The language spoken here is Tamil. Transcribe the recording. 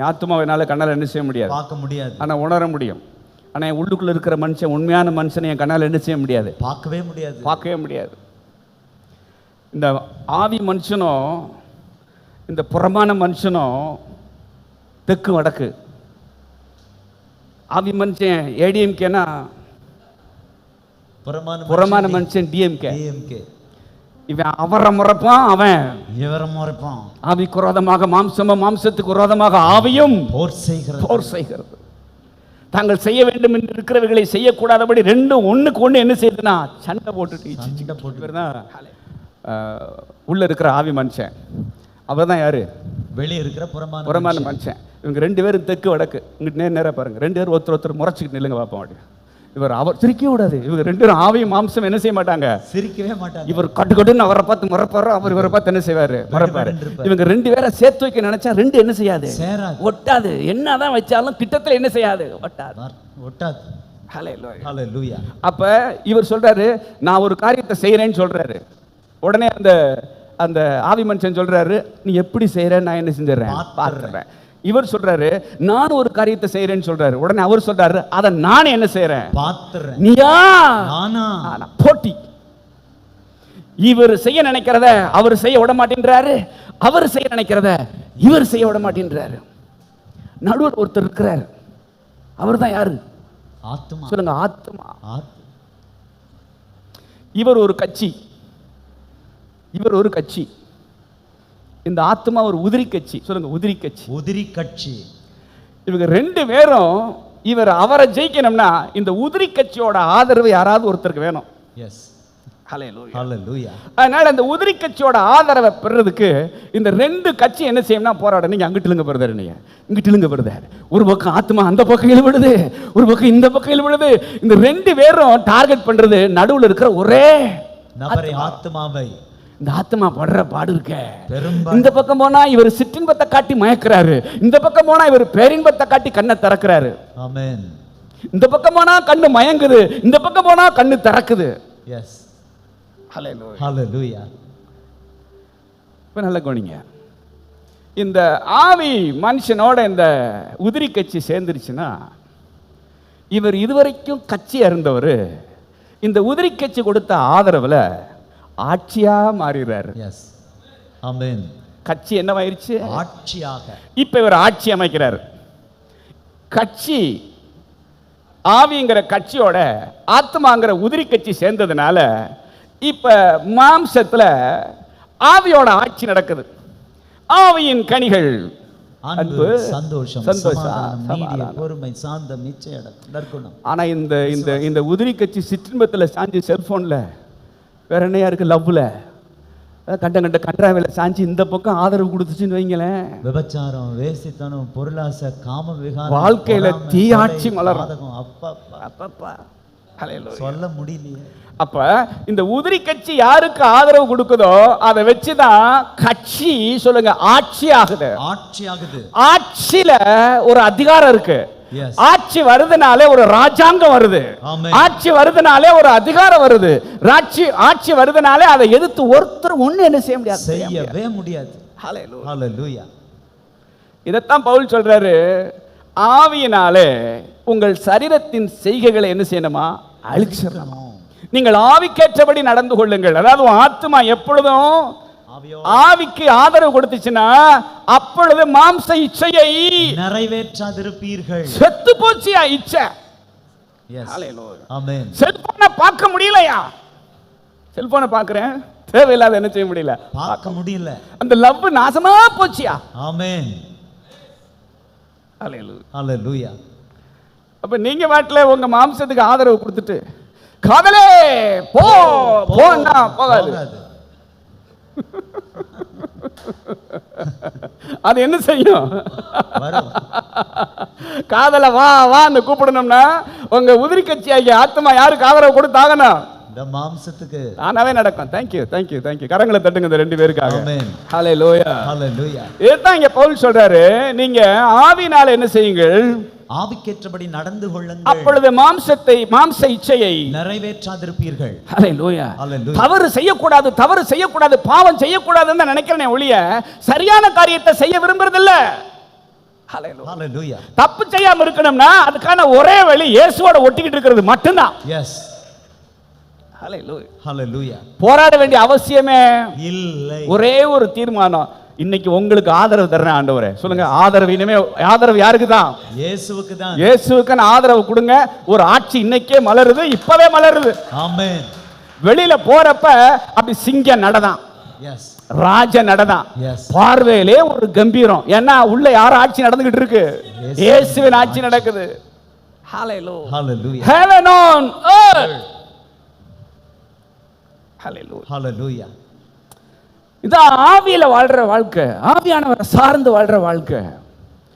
என் ஆத்மாவை என்னால் கண்ணால் என்ன செய்ய முடியாது. பார்க்க முடியாது. ஆனால் உணர முடியும். ஆனால் என் உள்ளுக்குள்ள இருக்கிற மனுஷன் உண்மையான மனுஷனை என் கண்ணால் என்ன செய்ய முடியாது. பார்க்கவே முடியாது. பார்க்கவே முடியாது. இந்த ஆவி மனுஷனும் இந்த புறமான மனுஷனும் தெற்கு வடக்கு. ஆவி மனுஷன் ஏடிஎம்கேனா புறமான புறமான மனுஷன் டிஎம்கே டிஎம்கே இவன் அவரை முறைப்பான் அவன் இவரம் முறைப்பான். ஆவி குரோதமாக மாம்சம மாம்சத்துக்கு குரோதமாக ஆவியும் போர் செய்கிறது. போர் செய்கிறது. தாங்கள் செய்ய வேண்டும் என்று இருக்கிறவர்களை செய்யக்கூடாதபடி ரெண்டும் ஒண்ணுக்கு ஒண்ணு என்ன செய்யுதுன்னா சண்டை போட்டுட்டு சண்டை போட்டு இவர் உள்ள இருக்கிற ஆவி மனுஷன். அவர் தான் யாரு? வெளியே இருக்கிற புறமான புறமான மனுஷன். இவங்க ரெண்டு பேரும் தெற்கு வடக்கு. இங்கிட்டு நேர் நேரா பாருங்க. ரெண்டு பேரும் ஒருத்தர் ஒருத்தர் முறைச்சிக்கிட்டு நில்லுங்க பார்ப்போம் அப்படி இவர் அவர் சிரிக்க விடாது இவங்க ரெண்டு பேரும் ஆவியும் மாம்சம் என்ன செய்ய மாட்டாங்க? சிரிக்கவே மாட்டாங்க. இவர் கட்டு கட்டுன்னு அவரை பார்த்து முறைப்பாரு அவர் இவரை பார்த்து என்ன செய்வாரு? முறைப்பாரு. இவங்க ரெண்டு பேரை சேர்த்து வைக்க நினைச்சா ரெண்டு என்ன செய்யாது? ஒட்டாது. என்னதான் வச்சாலும் கிட்டத்துல என்ன செய்யாது? ஒட்டாது. ஒட்டாது. அப்ப இவர் சொல்றாரு நான் ஒரு காரியத்தை செய்யறேன்னு சொல்றாரு. உடனே அந்த அந்த ஆவி மனுஷன் சொல்றாரு நீ எப்படி செய்யற நான் என்ன செஞ்சிடறேன். பார்த்துறேன் இவர் சொல்றாரு நான் ஒரு காரியத்தை செய்யறேன்னு சொல்றாரு. உடனே அவர் சொல்றாரு அதை நான் என்ன செய்யறேன் பாத்துறேன். நீயா நானா? போட்டி. இவர் செய்ய நினைக்கிறத அவர் செய்ய விட மாட்டேன்றாரு. அவர் செய்ய நினைக்கிறத இவர் செய்ய விட மாட்டேன்றாரு. நடுவில் ஒருத்தர் இருக்கிறார். அவர் தான் யாரு? ஆத்துமா. சொல்லுங்க ஆத்மா ஆத். இவர் ஒரு கட்சி. இவர் ஒரு கட்சி. இந்த ஆத்மா ஒரு உதிரி கட்சி. சொல்லுங்க உதிரி கட்சி. உதிரி கட்சி. இவங்க ரெண்டு பேரும் இவர் அவரை ஜெயிக்கணும்னா இந்த உதிரி கட்சியோட ஆதரவு யாராவது ஒருத்தருக்கு வேணும். எஸ் அதனால இந்த உதிரி கட்சியோட ஆதரவை பெறதுக்கு இந்த ரெண்டு கட்சி என்ன செய்யணும்னா போராட நீங்க அங்கிட்டு இழுங்க பிரதர் நீங்க இங்கிட்டு இழுங்க பிரதர். ஒரு பக்கம் ஆத்மா அந்த பக்கம் இழுவிடுது ஒரு பக்கம் இந்த பக்கம் இழுவிடுது இந்த ரெண்டு பேரும் டார்கெட் பண்றது நடுவுல இருக்கிற ஒரே ஆத்மாவை இந்த ஆத்மா படுற பாடு இருக்க. இந்த பக்கம் போனா இவர் சிற்றின்பத்தை காட்டி மயக்கிறாரு. இந்த பக்கம் போனா இவர் பேரின்பத்தை காட்டி கண்ணை திறக்கிறாரு. இந்த பக்கம் போனா கண்ணு மயங்குது. இந்த பக்கம் போனா கண்ணு திறக்குது. எஸ் இப்போ நல்ல கவனிங்க. இந்த ஆவி மனுஷனோட இந்த உதிரி கட்சி சேர்ந்துருச்சுன்னா இவர் இதுவரைக்கும் கட்சி இருந்தவர் இந்த உதிரி கட்சி கொடுத்த ஆதரவில் ஆட்சியா மாறிடுறாரு எஸ் ஆமென் கட்சி என்னவாயிருச்சு? ஆட்சியாக. இப்போ இவர் ஆட்சி அமைக்கிறார். கட்சி ஆவிங்கிற கட்சியோட ஆத்மாங்கிற உதிரி கட்சி சேர்ந்ததுனால இப்போ மாம்சத்தில் ஆவியோட ஆட்சி நடக்குது. ஆவியின் கனிகள். அன்பு சந்தோஷம் சந்தோஷம். பொறுமை சாந்தம் நிச்சயம் ஆனா இந்த இந்த இந்த உதிரி கட்சி சிற்றின்பத்தில் சாஞ்சி செல்போன்ல வேற என்னையா இருக்கு லவ்ல கண்ட கண்ட கன்றாவில சாஞ்சி இந்த பக்கம் ஆதரவு கொடுத்துச்சுன்னு வைங்களேன் விபச்சாரம் வேசித்தனம் பொருளாசை காம விகாரம் வாழ்க்கையில தீயாட்சி மலரும். அப்பப்பா. சொல்ல முடியலையே அப்ப இந்த உதிரி கட்சி யாருக்கு ஆதரவு கொடுக்குதோ அதை வச்சுதான் கட்சி சொல்லுங்க ஆட்சி ஆகுது ஆட்சி ஆகுது ஆட்சியில ஒரு அதிகாரம் இருக்கு. ஆட்சி வருதுனாலே ஒரு ராஜாங்கம் வருது. ஆட்சி வருதுனாலே ஒரு அதிகாரம் வருது. ராட்சி ஆட்சி வருதுனாலே அதை எதிர்த்து ஒருத்தர் ஒண்ணு என்ன செய்ய முடியாது? செய்யவே முடியாது. இதைத்தான் பவுல் சொல்றாரு. ஆவியினாலே உங்கள் சரீரத்தின் செய்கைகளை என்ன செய்யணுமா? அழிச்சிடணும். நீங்கள் ஆவிக்கேற்றபடி நடந்து கொள்ளுங்கள். அதாவது ஆத்மா எப்பொழுதும் ஆவிக்கு ஆதரவு கொடுத்துச்சுன்னா அப்பொழுது மாம்ச இச்சையை நிறைவேற்றாதிருப்பீர்கள். செத்து போச்சியா இச்சை? S Hallelujah. ஆமென் செல்போனை பார்க்க முடியலையா? செல்போனை பார்க்கிறேன். தேவையில்லாத என்ன செய்ய முடியல? பார்க்க முடியல. அந்த லவ் நாசமா போச்சியா? ஆமென். ஹalleluya. அப்ப நீங்க வாட்டில் உங்க மாம்சத்துக்கு ஆதரவு கொடுத்துட்டு காதலே போ போன்னா போகாது. போகாது. அது என்ன செய்யும்? காதல வா வான்னு கூப்பிடணும்னா உங்க உதிரி கட்சி ஆகிய ஆத்மா யாருக்கு ஆதரவு கொடுத்தாகணும்? இந்த மாம்சத்துக்கு. தானாவே நடக்கும். தேங்க்யூ தேங்க்யூ தேங்க்யூ கரங்களை தட்டுங்க இந்த ரெண்டு பேருக்காக. ஹலே லோயா ஹalleluya இதுதான் இங்க பவுல் சொல்றாரு. நீங்க ஆவினால என்ன செய்யுங்கள்? ஆவிக்கேற்றபடி நடந்து கொள்ளுங்கள். அப்பொழுது மாம்சத்தை மாம்ச இச்சையை நிறைவேற்றாதிருப்பீர்கள். Hallelujah. தவறு செய்யக்கூடாது தவறு செய்யக்கூடாது பாவம் செய்யக்கூடாதுன்னு தான் நினைக்கிறேன் ஒழிய சரியான காரியத்தை செய்ய விரும்புறதில்ல. தப்பு செய்யாம இருக்கணும்னா அதுக்கான ஒரே வழி இயேசுவோட ஒட்டிக்கிட்டு இருக்கிறது மட்டும்தான். Hallelujah. போராட வேண்டிய அவசியமே இல்லை. ஒரே ஒரு தீர்மானம். இன்னைக்கு உங்களுக்கு ஆதரவு தர்றேன் ஆண்டவரே சொல்லுங்க ஆதரவு இனிமே ஆதரவு யாருக்கு தான் இயேசுவுக்கு தான் இயேசுவுக்கான ஆதரவு கொடுங்க ஒரு ஆட்சி இன்னைக்கே மலருது இப்பவே மலருது ஆமென் வெளியில போறப்ப அப்படி சிங்க நடதான் எஸ் ராஜ நடதான் Yes. பார்வையிலே ஒரு கம்பீரம் ஏன்னா உள்ள யார் ஆட்சி நடந்துகிட்டு இருக்கு இயேசு. இயேசுவின் ஆட்சி நடக்குது Hallelujah. Hallelujah. Heaven on earth. Hallelujah. இதான் ஆவியில் வாழ்கிற வாழ்க்கை ஆவியானவரை சார்ந்து வாழ்கிற வாழ்க்கை.